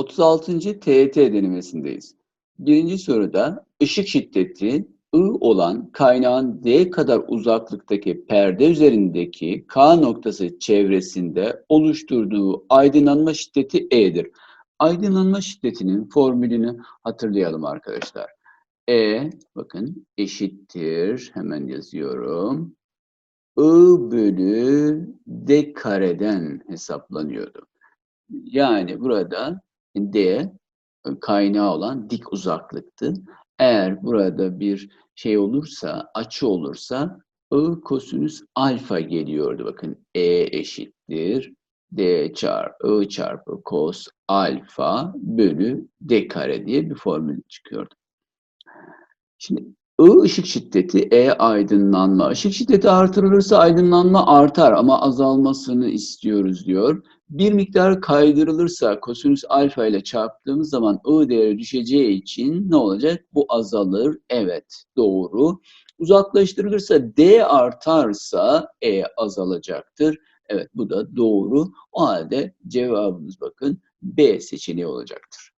36. TET denemesindeyiz. Birinci soruda ışık şiddeti I olan kaynağın D kadar uzaklıktaki perde üzerindeki K noktası çevresinde oluşturduğu aydınlanma şiddeti E'dir. Aydınlanma şiddetinin formülünü hatırlayalım arkadaşlar. E bakın eşittir hemen yazıyorum. I bölü D kareden hesaplanıyordu. Yani burada D kaynağı olan dik uzaklıktı. Eğer burada bir şey olursa, açı olursa I kosinüs alfa geliyordu. Bakın E eşittir D çarpı I çarpı kos alfa bölü D kare diye bir formül çıkıyordu. Şimdi I ışık şiddeti, E aydınlanma. Işık şiddeti artırılırsa aydınlanma artar ama azalmasını istiyoruz diyor. Bir miktar kaydırılırsa kosinüs alfa ile çarptığımız zaman I değeri düşeceği için ne olacak? Bu azalır. Evet, doğru. Uzaklaştırılırsa D artarsa E azalacaktır. Evet, bu da doğru. O halde cevabımız bakın B seçeneği olacaktır.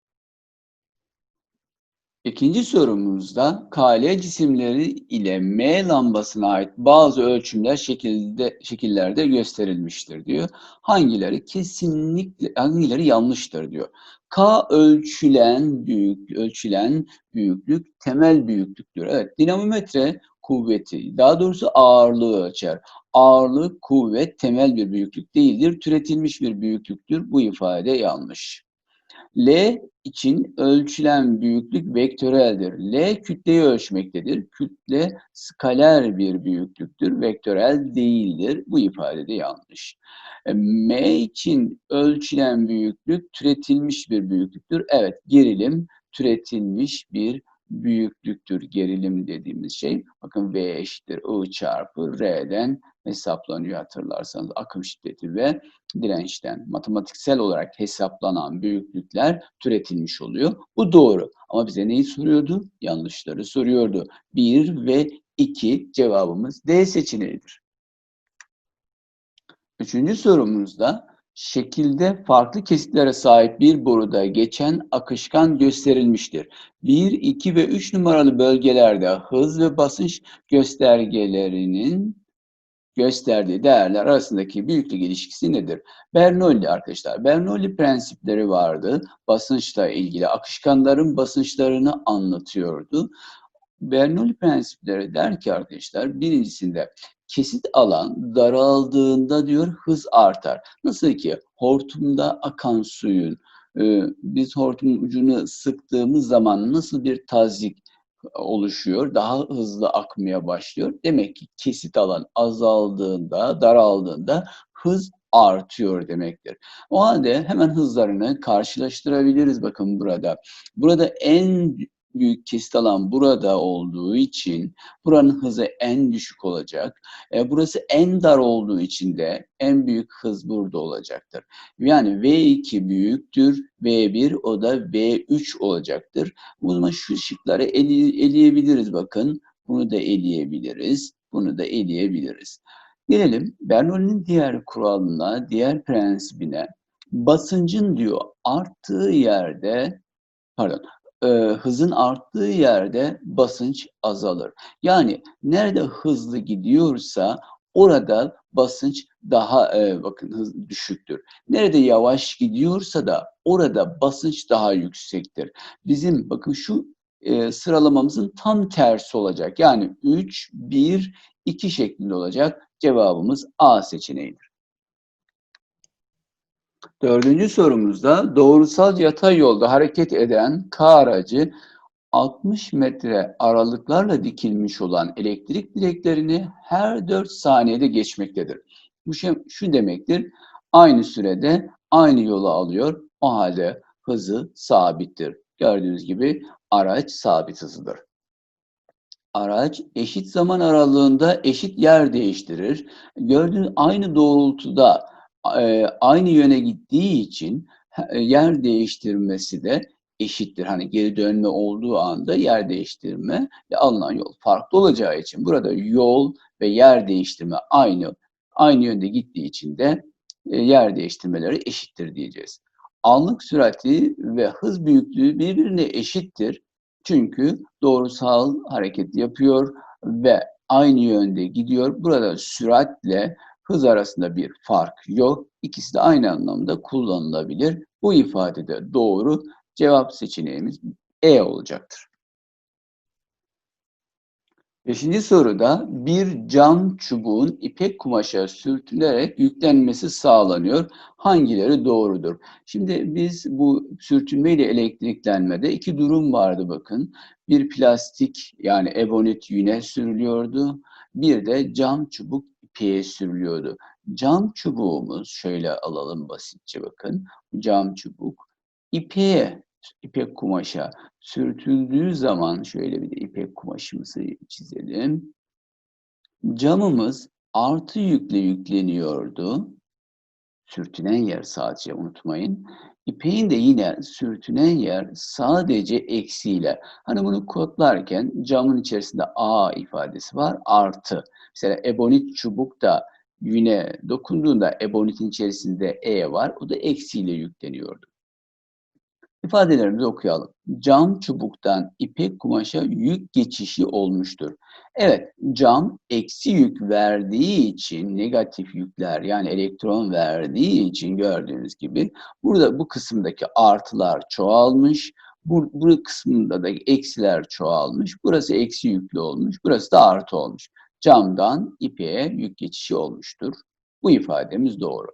İkinci sorumuzda KL cisimleri ile M lambasına ait bazı ölçümler şekilde şekillerde gösterilmiştir diyor. Hangileri kesinlikle hangileri yanlıştır diyor. K ölçülen büyük ölçülen büyüklük temel büyüklüktür. Evet, dinamometre kuvveti, daha doğrusu ağırlığı ölçer. Ağırlık, kuvvet temel bir büyüklük değildir, türetilmiş bir büyüklüktür. Bu ifade yanlış. L için ölçülen büyüklük vektöreldir. L kütleyi ölçmektedir. Kütle skaler bir büyüklüktür. Vektörel değildir. Bu ifade de yanlış. E, M için ölçülen büyüklük türetilmiş bir büyüklüktür. Evet, gerilim türetilmiş bir büyüklüktür. Gerilim dediğimiz şey. Bakın V eşittir I çarpı R'den hesaplanıyor hatırlarsanız. Akım şiddeti ve dirençten matematiksel olarak hesaplanan büyüklükler türetilmiş oluyor. Bu doğru. Ama bize neyi soruyordu? Yanlışları soruyordu. 1 ve 2 cevabımız D seçeneğidir. Üçüncü sorumuzda şekilde farklı kesitlere sahip bir boruda geçen akışkan gösterilmiştir. 1, 2 ve 3 numaralı bölgelerde hız ve basınç göstergelerinin gösterdiği değerler arasındaki büyüklük ilişkisi nedir? Bernoulli arkadaşlar. Bernoulli prensipleri vardı. Basınçla ilgili akışkanların basınçlarını anlatıyordu. Bernoulli prensipleri der ki arkadaşlar birincisinde kesit alan daraldığında diyor hız artar. Nasıl ki hortumda akan suyun e, biz hortumun ucunu sıktığımız zaman nasıl bir tazik oluşuyor, daha hızlı akmaya başlıyor. Demek ki kesit alan azaldığında, daraldığında hız artıyor demektir. O halde hemen hızlarını karşılaştırabiliriz bakın burada. Burada en büyük kesit alan burada olduğu için buranın hızı en düşük olacak. E, burası en dar olduğu için de en büyük hız burada olacaktır. Yani V2 büyüktür, V1 o da V3 olacaktır. Zaman şu şıkları ele, eleyebiliriz bakın. Bunu da eleyebiliriz. Bunu da eleyebiliriz. Gelelim Bernoulli'nin diğer kuralına, diğer prensibine. Basıncın diyor arttığı yerde pardon e, hızın arttığı yerde basınç azalır. Yani nerede hızlı gidiyorsa orada basınç daha e, bakın hız düşüktür. Nerede yavaş gidiyorsa da orada basınç daha yüksektir. Bizim bakın şu e, sıralamamızın tam tersi olacak. Yani 3, 1, 2 şeklinde olacak. Cevabımız A seçeneğidir. Dördüncü sorumuzda doğrusal yatay yolda hareket eden K aracı 60 metre aralıklarla dikilmiş olan elektrik direklerini her 4 saniyede geçmektedir. Bu şey şu demektir. Aynı sürede aynı yolu alıyor. O halde hızı sabittir. Gördüğünüz gibi araç sabit hızıdır. Araç eşit zaman aralığında eşit yer değiştirir. Gördüğünüz aynı doğrultuda e, aynı yöne gittiği için e, yer değiştirmesi de eşittir. Hani geri dönme olduğu anda yer değiştirme ve alınan yol farklı olacağı için burada yol ve yer değiştirme aynı aynı yönde gittiği için de e, yer değiştirmeleri eşittir diyeceğiz. Anlık sürati ve hız büyüklüğü birbirine eşittir. Çünkü doğrusal hareket yapıyor ve aynı yönde gidiyor. Burada süratle hız arasında bir fark yok. İkisi de aynı anlamda kullanılabilir. Bu ifadede doğru cevap seçeneğimiz E olacaktır. Beşinci soruda bir cam çubuğun ipek kumaşa sürtünerek yüklenmesi sağlanıyor. Hangileri doğrudur? Şimdi biz bu sürtünme ile elektriklenmede iki durum vardı bakın. Bir plastik yani ebonit yüne sürülüyordu. Bir de cam çubuk ipeğe sürülüyordu. Cam çubuğumuz şöyle alalım basitçe bakın. Cam çubuk ipeğe, ipek kumaşa sürtüldüğü zaman şöyle bir de ipek kumaşımızı çizelim. Camımız artı yükle yükleniyordu. Sürtünen yer sadece unutmayın. İpeğin de yine sürtünen yer sadece eksiyle. Hani bunu kodlarken camın içerisinde A ifadesi var artı. Mesela ebonit çubuk da yüne dokunduğunda ebonitin içerisinde E var. O da eksiyle yükleniyordu. İfadelerimizi okuyalım. Cam çubuktan ipek kumaşa yük geçişi olmuştur. Evet, cam eksi yük verdiği için negatif yükler yani elektron verdiği için gördüğünüz gibi burada bu kısımdaki artılar çoğalmış. Bu, bu kısmında da eksiler çoğalmış. Burası eksi yüklü olmuş. Burası da artı olmuş. Camdan ipeğe yük geçişi olmuştur. Bu ifademiz doğru.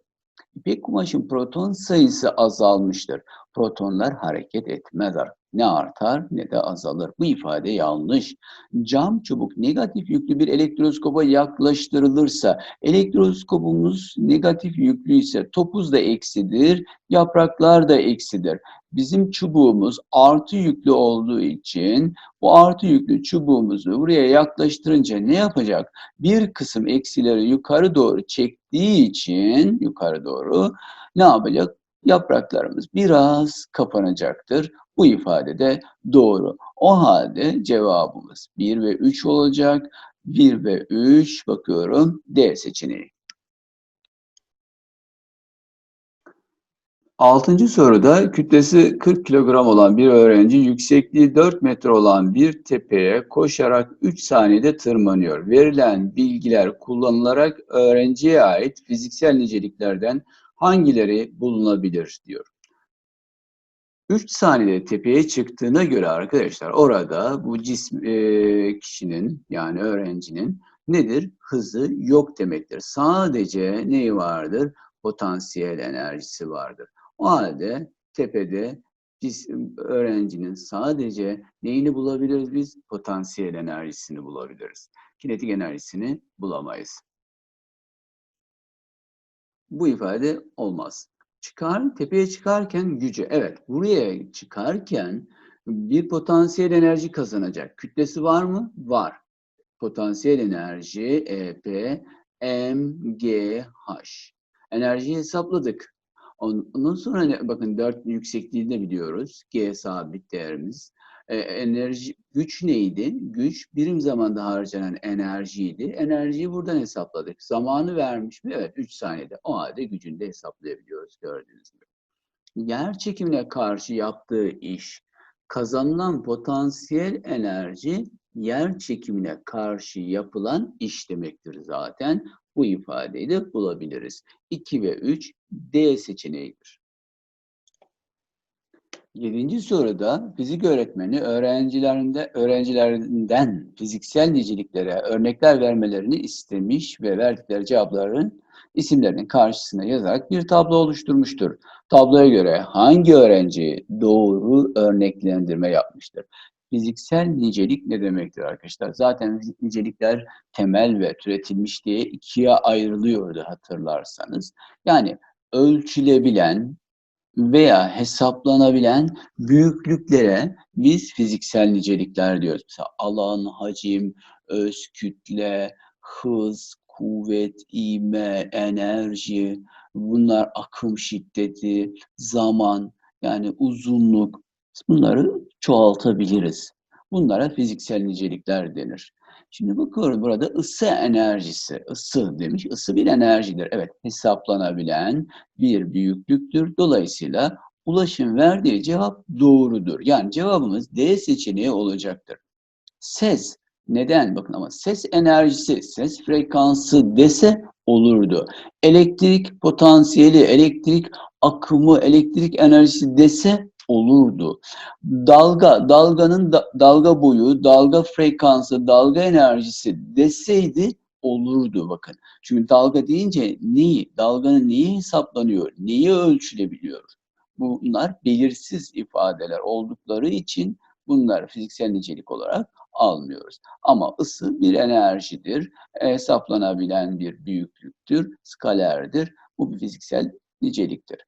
İpek kumaşın proton sayısı azalmıştır. Protonlar hareket etmezler. Ne artar ne de azalır. Bu ifade yanlış. Cam çubuk negatif yüklü bir elektroskopa yaklaştırılırsa, elektroskopumuz negatif yüklü ise topuz da eksidir, yapraklar da eksidir. Bizim çubuğumuz artı yüklü olduğu için bu artı yüklü çubuğumuzu buraya yaklaştırınca ne yapacak? Bir kısım eksileri yukarı doğru çektiği için yukarı doğru ne yapacak? Yapraklarımız biraz kapanacaktır. Bu ifade de doğru. O halde cevabımız 1 ve 3 olacak. 1 ve 3 bakıyorum D seçeneği. Altıncı soruda kütlesi 40 kilogram olan bir öğrenci yüksekliği 4 metre olan bir tepeye koşarak 3 saniyede tırmanıyor. Verilen bilgiler kullanılarak öğrenciye ait fiziksel niceliklerden hangileri bulunabilir diyor. 3 saniyede tepeye çıktığına göre arkadaşlar orada bu cism e, kişinin yani öğrencinin nedir? Hızı yok demektir. Sadece neyi vardır? Potansiyel enerjisi vardır. O halde tepede cisim, öğrencinin sadece neyini bulabiliriz biz? Potansiyel enerjisini bulabiliriz. Kinetik enerjisini bulamayız. Bu ifade olmaz. Çıkar, tepeye çıkarken gücü. Evet, buraya çıkarken bir potansiyel enerji kazanacak. Kütlesi var mı? Var. Potansiyel enerji EP MGH. Enerjiyi hesapladık. Ondan sonra bakın 4 yüksekliğinde biliyoruz. G sabit değerimiz. Ee, enerji güç neydi? Güç birim zamanda harcanan enerjiydi. Enerjiyi buradan hesapladık. Zamanı vermiş mi? Evet 3 saniyede. O halde gücünü de hesaplayabiliyoruz gördüğünüz gibi. Yer çekimine karşı yaptığı iş kazanılan potansiyel enerji yer çekimine karşı yapılan iş demektir zaten. Bu ifadeyi de bulabiliriz. 2 ve 3 D seçeneğidir. Yedinci soruda fizik öğretmeni öğrencilerinde öğrencilerinden fiziksel niceliklere örnekler vermelerini istemiş ve verdikleri cevapların isimlerinin karşısına yazarak bir tablo oluşturmuştur. Tabloya göre hangi öğrenci doğru örneklendirme yapmıştır? Fiziksel nicelik ne demektir arkadaşlar? Zaten nicelikler temel ve türetilmiş diye ikiye ayrılıyordu hatırlarsanız. Yani ölçülebilen veya hesaplanabilen büyüklüklere biz fiziksel nicelikler diyoruz. Mesela alan, hacim, öz kütle, hız, kuvvet, ivme, enerji, bunlar akım şiddeti, zaman, yani uzunluk, bunları çoğaltabiliriz. Bunlara fiziksel nicelikler denir. Şimdi bakıyorum burada ısı enerjisi, ısı demiş. Isı bir enerjidir. Evet, hesaplanabilen bir büyüklüktür. Dolayısıyla Ulaş'ın verdiği cevap doğrudur. Yani cevabımız D seçeneği olacaktır. Ses neden? Bakın ama ses enerjisi, ses frekansı dese olurdu. Elektrik potansiyeli, elektrik akımı, elektrik enerjisi dese olurdu. Dalga, dalganın da, dalga boyu, dalga frekansı, dalga enerjisi deseydi olurdu bakın. Çünkü dalga deyince neyi, dalganın neyi hesaplanıyor, neyi ölçülebiliyor? Bunlar belirsiz ifadeler oldukları için bunlar fiziksel nicelik olarak almıyoruz. Ama ısı bir enerjidir, hesaplanabilen bir büyüklüktür, skalerdir. Bu bir fiziksel niceliktir.